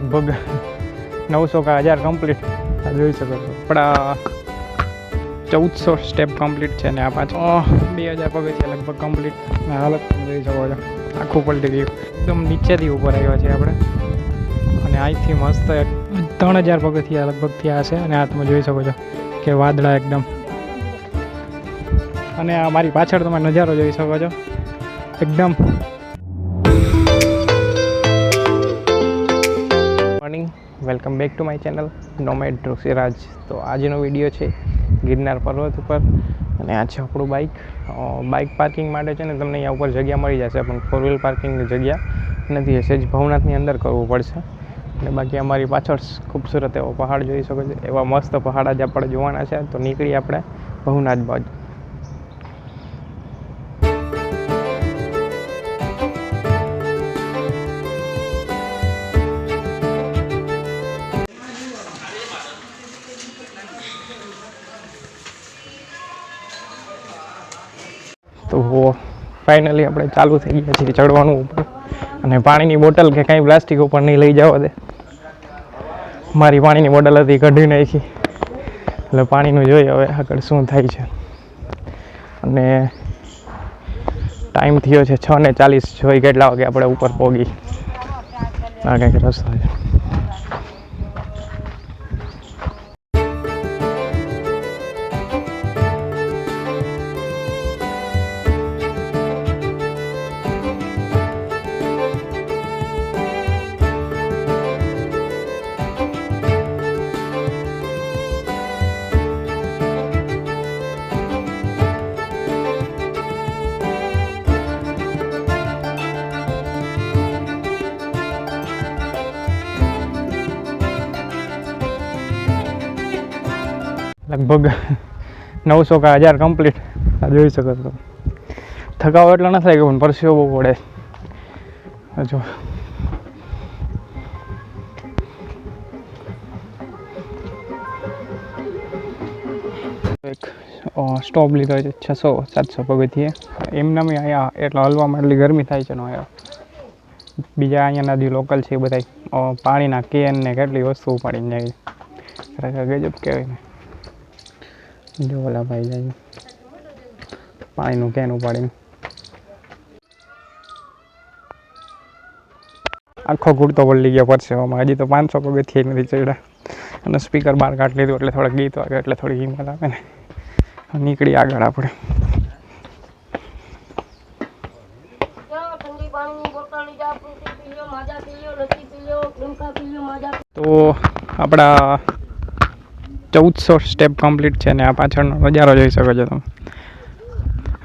લગભગ નવસો કે હજાર કમ્પ્લીટ જોઈ શકો છો. આપણા ચૌદસો સ્ટેપ કમ્પ્લીટ છે ને આ પાછો. બે હજાર પગથિયા લગભગ કમ્પ્લીટ હાલત તમે જોઈ શકો છો. આખું પલટી ગયું એકદમ નીચેથી ઉપર આવ્યા છે આપણે. અને અહીંથી મસ્ત ત્રણ હજાર પગથિયા લગભગ થયા છે. અને આ તમે જોઈ શકો છો કે વાદળા એકદમ. અને આ મારી પાછળ તમે નજારો જોઈ શકો છો. એકદમ welcome back to my channel nomad Rishiraj. તો આજનો વીડિયો છે ગિરનાર પર્વત ઉપર. અને આ છે આપણું બાઇક બાઇક પાર્કિંગ માટે છે ને તમને અહીંયા ઉપર જગ્યા મળી જશે, પણ ફોર વ્હીલ પાર્કિંગની જગ્યા નથી. હશે જ ભવનાથની અંદર કરવું પડશે. અને બાકી અમારી પાછળ ખૂબસૂરત એવો પહાડ જોઈ શકો છો. એવા મસ્ત પહાડ આજે આપણે જોવાના છે. તો નીકળી આપણે ભવનાથ બાજુ. તો ફાઇનલી આપણે ચાલુ થઈ ગયા છીએ ચડવાનું ઉપર. અને પાણીની બોટલ કે કાંઈ પ્લાસ્ટિક ઉપર નહીં લઈ જવા દે. મારી પાણીની બોટલ હતી, કઢી નાખી. એટલે પાણીનું જોઈએ હવે આગળ શું થાય છે. અને ટાઈમ થયો છે છ ને ચાલીસ જોઈ કેટલા વાગે આપણે ઉપર પોગી? આ કંઈક રસ્તો છે. લગભગ નવસો કે હજાર કમ્પ્લીટ આ જોઈ શકો છો. થકાવો એટલો થાય કે પણ પરસેવો બહુ પડે. જો. એક સ્ટોપ લીધો છે છસો, સાતસો પગથિયે. એમના મેં અહીંયા એટલો હલવામાં એટલી ગરમી થાય છે અહીંયા બીજા અહીંયાના જે લોકલ છે એ બધા પાણીના કેન ને કેટલી વસ્તુ ઉપાડીને જાય. ગજબ કહેવાય ને. જો ઓલા ભાઈ જાય પાણીનું કેન ઉપાડીને આખો કુર્તો પલટી ગયો પરસેવામાં હજી તો પાંચસો પગથિયે નથી ચડ્યા અને સ્પીકર બહાર કાઢી લીધું એટલે થોડા ગીત વાગે એટલે થોડી હિંમત આવે ને નીકળી આગળ આપણે તો આપણા ચૌદસો સ્ટેપ કમ્પ્લીટ છે ને આ પાછળનો નજારો જોઈ શકો છો તમે.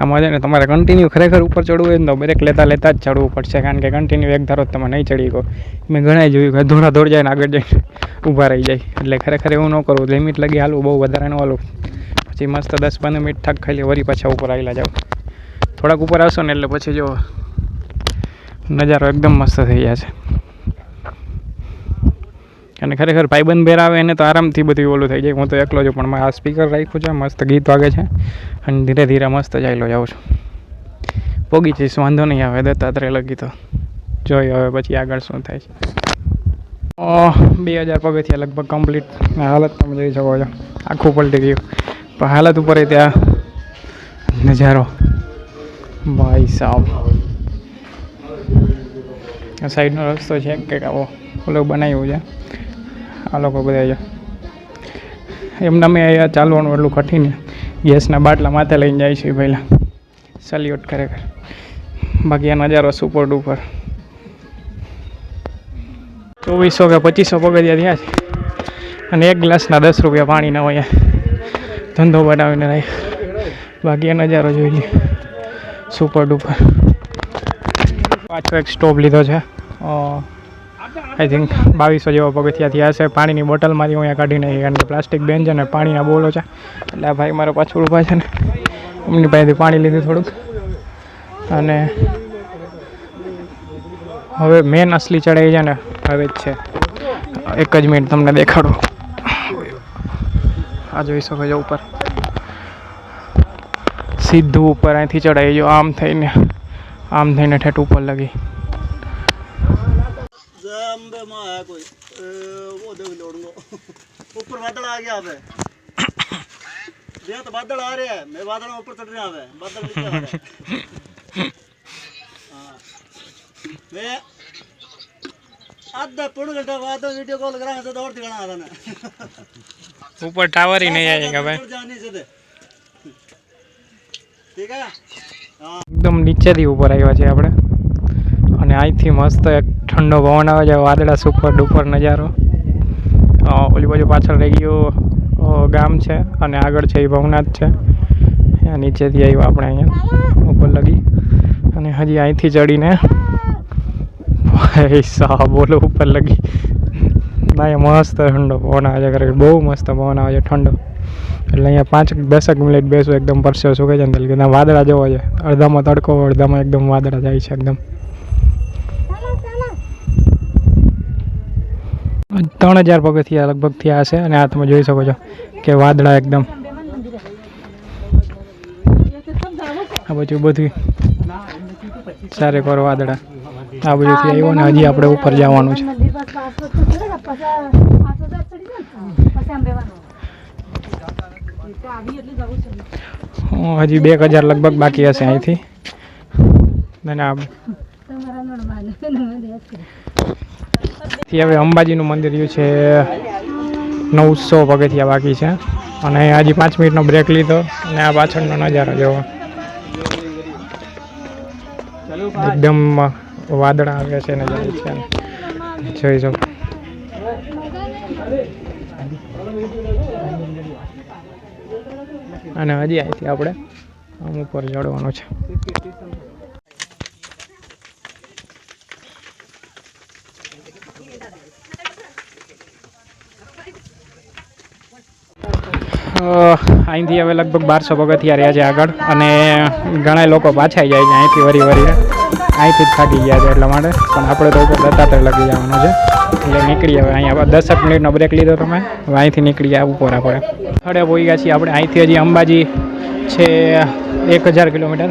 આમાં છે ને તમારે કન્ટિન્યુ ખરેખર ઉપર ચડવું હોય ને તો બ્રેક લેતા લેતા જ ચડવું પડશે, કારણ કે કન્ટિન્યુ એક ધારો તમે નહીં ચડી ગયો મેં ઘણા જોયું કે ધોળા દોડ જાય ને આગળ જઈને ઊભા રહી જાય. એટલે ખરેખર એવું ન કરવું લિમિટ લગી હાલવું બહુ વધારે ન હાલવું. પછી મસ્ત દસ પંદર મિનિટ થાક ખાઈ લે વળી પાછા ઉપર આવેલા જાવ થોડાક ઉપર આવશો ને એટલે પછી જો નજારો એકદમ મસ્ત થઈ જશે અને ખરેખર ભાઈબંધ ભેર આવે એને તો આરામથી બધું ઓલું થઈ જાય. હું તો એકલો છું, પણ મારે આ સ્પીકર રાખ્યું છે, મસ્ત ગીત વાગે છે. અને ધીરે ધીરે મસ્ત ચાલ્યો જાઉં છું. પોગી જઈશ, વાંધો નહીં આવે, દત્તાત્રેય લગી તો. જોઈ હવે પછી આગળ શું થાય છે. બે હજાર પગથિયા લગભગ કમ્પ્લીટ હાલત તમે જોઈ શકો છો. આખું પલટી ગયું. પણ હાલત ઉપર ત્યાં નજારો. ભાઈ સાહેબ સાઈડનો રસ્તો છે, કંઈક આવો, ઓલો બનાવ્યું છે. આ લોકો બધા એમના મેં અહીંયા ચાલવાનું એટલું કઠિન ગેસના બાટલા માથે લઈને જાય છે પહેલાં. સલ્યુટ ખરેખર બાકી આ નજારો સુપર ડુપર ચોવીસો કે પચીસો પગથિયા થયા છે. અને એક ગ્લાસના દસ રૂપિયા પાણીના હોય ધંધો બનાવીને રાખ બાકી આ નજારો જોઈ લે. સુપર ડુપર પાછો એક સ્ટોપ લીધો છે. આઈ થિંક બાવીસો જેવા પગથિયા થયા છે. પાણીની બોટલ મારી હું અહીંયા કાઢીને કારણ કે પ્લાસ્ટિક બેન છે ને પાણીના બોલો છે. એટલે આ ભાઈ મારો પાછળ ઊભા છે ને. એમની પાસેથી પાણી લીધું થોડુંક. અને હવે મેન અસલી ચડાઈ છે ને હવે જ છે. એક જ મિનિટ તમને દેખાડું. આ જોઈ શકો છો ઉપર. સીધું ઉપર અહીંથી ચડાઈ જો આમ થઈને આમ થઈને ઠેઠ ઉપર લગી. જય अंबे माँ है कोई ए, वो देख लोड़ूंगा ऊपर बादल आ गया अब भैया तो बादल आ रहे हैं मैं बादल में ऊपर चढ़ रहा है बादल नीचे आ रहे हैं हाँ मैं आधा पौन घंटा बाद वीडियो कॉल करा तो दौड़ दिखाना था ना ઉપર ટાવર ही नहीं आएगा भाई दौड़ जाने से दे ठीक है हाँ એકદમ નીચેથી ઉપર આવ્યા છે આપણે અહીંથી મસ્ત એક ઠંડો પવન આવે છે, વાદળા સુપર ડુપર નજારો. ઓલી બાજુ પાછળ રહી ગયું ગામ છે અને આગળ છે એ ભવનાથ છે. નીચેથી આવ્યું આપણે અહીંયા, ઉપર લગી. અને હજી અહીંથી ચડીને સાહેબ, બોલો, ઉપર લગી. ના એ મસ્ત ઠંડો પવન આવે છે, ખરેખર બહુ મસ્ત પવન આવે છે, ઠંડો. એટલે અહીંયા પાંચ, દસેક મિનિટ બેસું, એકદમ પરસે સુકે છે ને વાદળા જોવા છે. અડધામાં તડકો, અડધામાં એકદમ વાદળા જાય છે, એકદમ. ત્રણ હજાર પગથિયા લગભગ થયા હશે અને આ તમે જોઈ શકો છો કે વાદળા એકદમ. આ બાજુ બધું ચારે કોર વાદળા. આ બાજુથી આવ્યો ને હજી આપણે ઉપર જવાનું છે. હજી બે હજાર લગભગ બાકી હશે અહીંથી. અને આ થી હવે અંબાજીનું મંદિર રહ્યું છે, નવસો પગથિયા બાકી છે. અને હજી પાંચ મિનિટનો બ્રેક લીધો અને આ પાછળનો નજારો જોવો. એકદમ વાદળા આવ્યા છે ને છે. જોઈ શકો. અને હજી અહીંથી આપણે આમ ઉપર ચડવાનું છે. અહીંથી હવે લગભગ બારસો પગથિયા રહ્યા છે આગળ અને ઘણા લોકો પાછા જાય છે અહીંથી વરી વરીને અહીંથી જ થાકી ગયા છે એટલા માટે. પણ આપણે તો ઉપર દત્તાત્રેય લગી જવાનું છે. એટલે નીકળી હવે અહીંયા. દસેક મિનિટનો બ્રેક લીધો તમે. હવે અહીંથી નીકળી ગયા ઉપર આપણે. સ્થળે પહોંચી ગયા છીએ આપણે. અહીંથી હજી અંબાજી છે એક હજાર કિલોમીટર.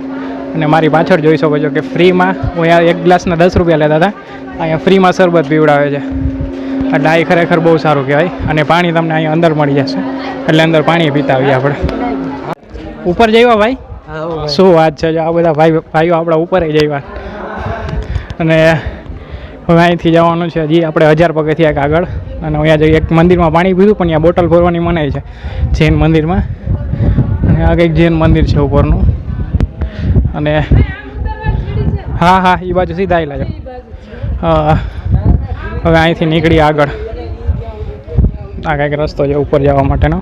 અને મારી પાછળ જોઈ શકો છો કે ફ્રીમાં હું એક ગ્લાસના દસ રૂપિયા લેતા હતા. અહીંયા ફ્રીમાં શરબત પીવડાવે છે. એટલે આ ખરેખર બહુ સારું કહેવાય. અને પાણી તમને અહીંયા અંદર મળી જશે. એટલે અંદર પાણી પીતા આવીએ આપણે. ઉપર જઈવા ભાઈ. શું વાત છે? આ બધા ભાઈ ભાઈઓ આપણા ઉપર જઈવા અને હવે અહીંથી જવાનું છે હજી. આપણે હજાર પગથિયા એક આગળ. અને અહીંયા જઈએ. એક મંદિરમાં પાણી પીધું પણ ત્યાં બોટલ ભરવાની મનાય છે. જૈન મંદિરમાં. અને આ કંઈક જૈન મંદિર છે ઉપરનું. અને હા હા એ બાજુ સીધા આવેલા છે. હા. હવે અહીંથી નીકળી આગળ. આ કંઈક રસ્તો છે ઉપર જવા માટેનો.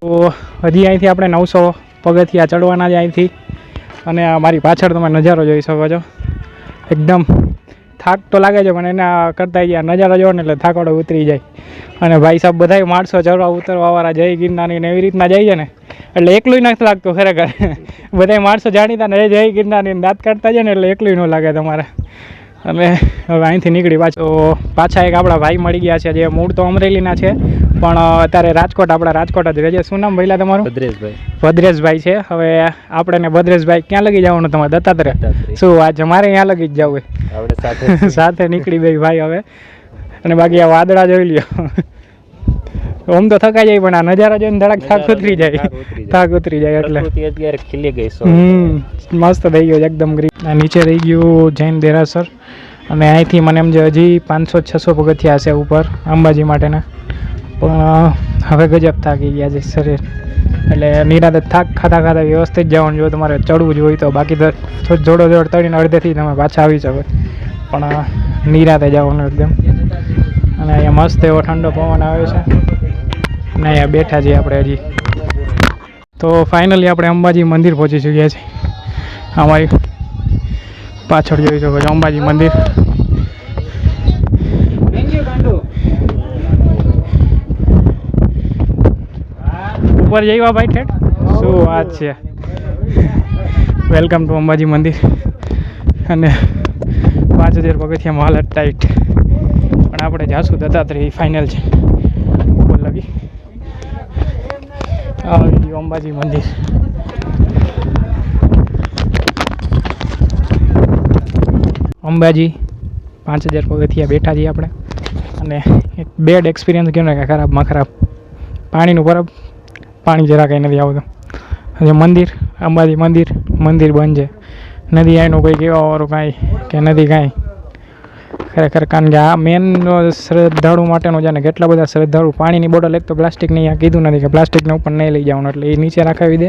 તો હજી અહીંથી આપણે નવસો પગથિયા ચડવાના છે અહીંથી. અને આ મારી પાછળ તમે નજારો જોઈ શકો છો. એકદમ થાક તો લાગે છે, પણ એના કરતાં ગયા નજારો જોવો ને એટલે થાકોડો ઉતરી જાય. અને ભાઈ સાહેબ બધાય માણસો ચડવા ઉતરવાવાળા જય ગિરનારની ને એવી રીતના જઈએ ને. એટલે એકલું નથી લાગતું ખરેખર. બધાય માણસો જાણીતા ને જય ગિરનારની દાંત કાઢતા જાય ને એટલે એકલું ન લાગે તમારે. અમે હવે અહીંથી નીકળી પાછો. પાછા એક આપણા ભાઈ મળી ગયા છે જે મૂળ તો અમરેલીના છે પણ અત્યારે રાજકોટ આપણા રાજકોટ જ રહે છે. શું નામ ભાઈલા તમારું? ભદ્રેશભાઈ. ભદ્રેશભાઈ છે. હવે આપણે ને ભદ્રેશભાઈ ક્યાં લગી જવાનું તમારે? દત્તાત્રેય. શું વાત છે? મારે અહીંયા લગી જ જવું સાથે સાથે નીકળી ગઈ ભાઈ હવે. અને બાકી આ વાદળા જોઈ લ્યો. ઓમ તો થકાઈ જાય પણ આ નજારા જોઈને ધડાક થાક ઉતરી જાય. થાક ઉતરી જાય. એટલે. અત્યારે ખીલી ગઈ હમ મસ્ત થઈ ગયો એકદમ ગ્રીન આ નીચે રહી ગયું જૈન દેરાસર. અને અહીંથી મને એમ જે હજી પાંચસો છસો પગથિયા હશે ઉપર અંબાજી માટેના. પણ હવે ગજબ થાકી ગયા છે શરીર. એટલે નિરાતે થાક ખાતા ખાતા વ્યવસ્થિત જવાનું જો તમારે ચડવું જ હોય તો બાકી તો જોડો જોડ તળીને અડધેથી તમે પાછા આવી શકો. પણ નિરાતે જવાનું એકદમ. અને અહીંયા મસ્ત એવો ઠંડો પવન આવે છે. અને અહીંયા બેઠા છીએ આપણે હજી. તો ફાઇનલી આપણે અંબાજી મંદિર પહોંચી ચૂક્યા છીએ. અમારી પાછળ જોઈ શકો છો અંબાજી મંદિર. ઉપર જઈવા ભાઈ ઠેઠ? શું વાત છે? વેલકમ ટુ અંબાજી મંદિર. અને પાંચ હજાર પગથિયામાં હાલત ટાઈટ પણ આપણે જાશું દત્તાત્રેય ફાઇનલ છે ઉપર લગી આવી ગયું અંબાજી મંદિર. અંબાજી પાંચ હજાર પગથિયા બેઠા છીએ આપણે. અને એક બેડ એક્સપિરિયન્સ કહ્યું ને કે ખરાબમાં ખરાબ. પાણીનું બરફ, પાણી જરા કંઈ નથી આવતું. અને મંદિર, અંબાજી મંદિર મંદિર બંધ છે. નદી આઈનું કોઈ કહેવાવાળું કાંઈ કે નથી કાંઈ. ખરેખર, કારણ કે આ મેન શ્રદ્ધાળુ માટેનું છે ને કેટલા બધા શ્રદ્ધાળુ, પાણીની બોટલ એક તો પ્લાસ્ટિકની અહીંયા કીધું નથી કે પ્લાસ્ટિકને ઉપર નહીં લઈ જવાનું, એટલે એ નીચે રાખાવી દે.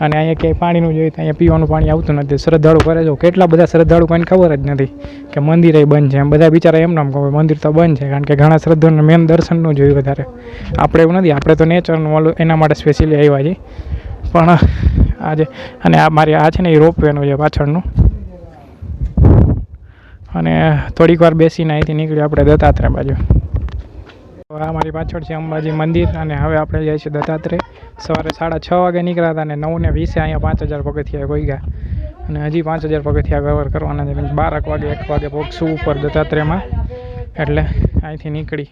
અને અહીંયા ક્યાંય પાણીનું જોઈએ તો અહીંયા પીવાનું પાણી આવતું નથી. શ્રદ્ધાળુ કરે છે. કેટલા બધા શ્રદ્ધાળુ કોઈને ખબર જ નથી કે મંદિર એ બંધ છે. એમ બધા બિચારા એમ નામ કહે મંદિર તો બંધ છે, કારણ કે ઘણા શ્રદ્ધાળુને મેન દર્શનનું જોયું વધારે. આપણે એવું નથી. આપણે તો નેચરનું ઓલું એના માટે સ્પેશિયલી આવ્યા છીએ. પણ આજે, અને આ મારી, આ છે ને એ રોપવેનું છે પાછળનું. અને થોડીક વાર બેસીને અહીંથી નીકળ્યું આપણે દત્તાત્રેય બાજુ. આ મારી પાછળ છે અંબાજી મંદિર અને હવે આપણે જઈએ છીએ દત્તાત્રેય. સવારે સાડા છ વાગે નીકળ્યા હતા અને નવ ને વીસે અહીંયા પાંચ હજાર પગથિયા કોઈ ગયા અને હજી પાંચ હજાર પગથિયા કવર કરવાના છે. બારક વાગે, એક વાગે પહોંચશું ઉપર દત્તાત્રેયમાં. એટલે અહીંથી નીકળી.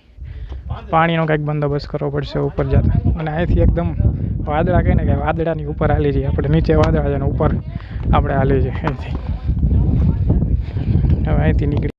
પાણીનો કંઈક બંદોબસ્ત કરવો પડશે ઉપર જતા. અને અહીંથી એકદમ વાદળા કહે ને કે વાદળાની ઉપર હાલી જઈએ. આપણે નીચે વાદળા છે અને ઉપર આપણે હાલી જઈએ અહીંથી. હવે અહીંથી નીકળી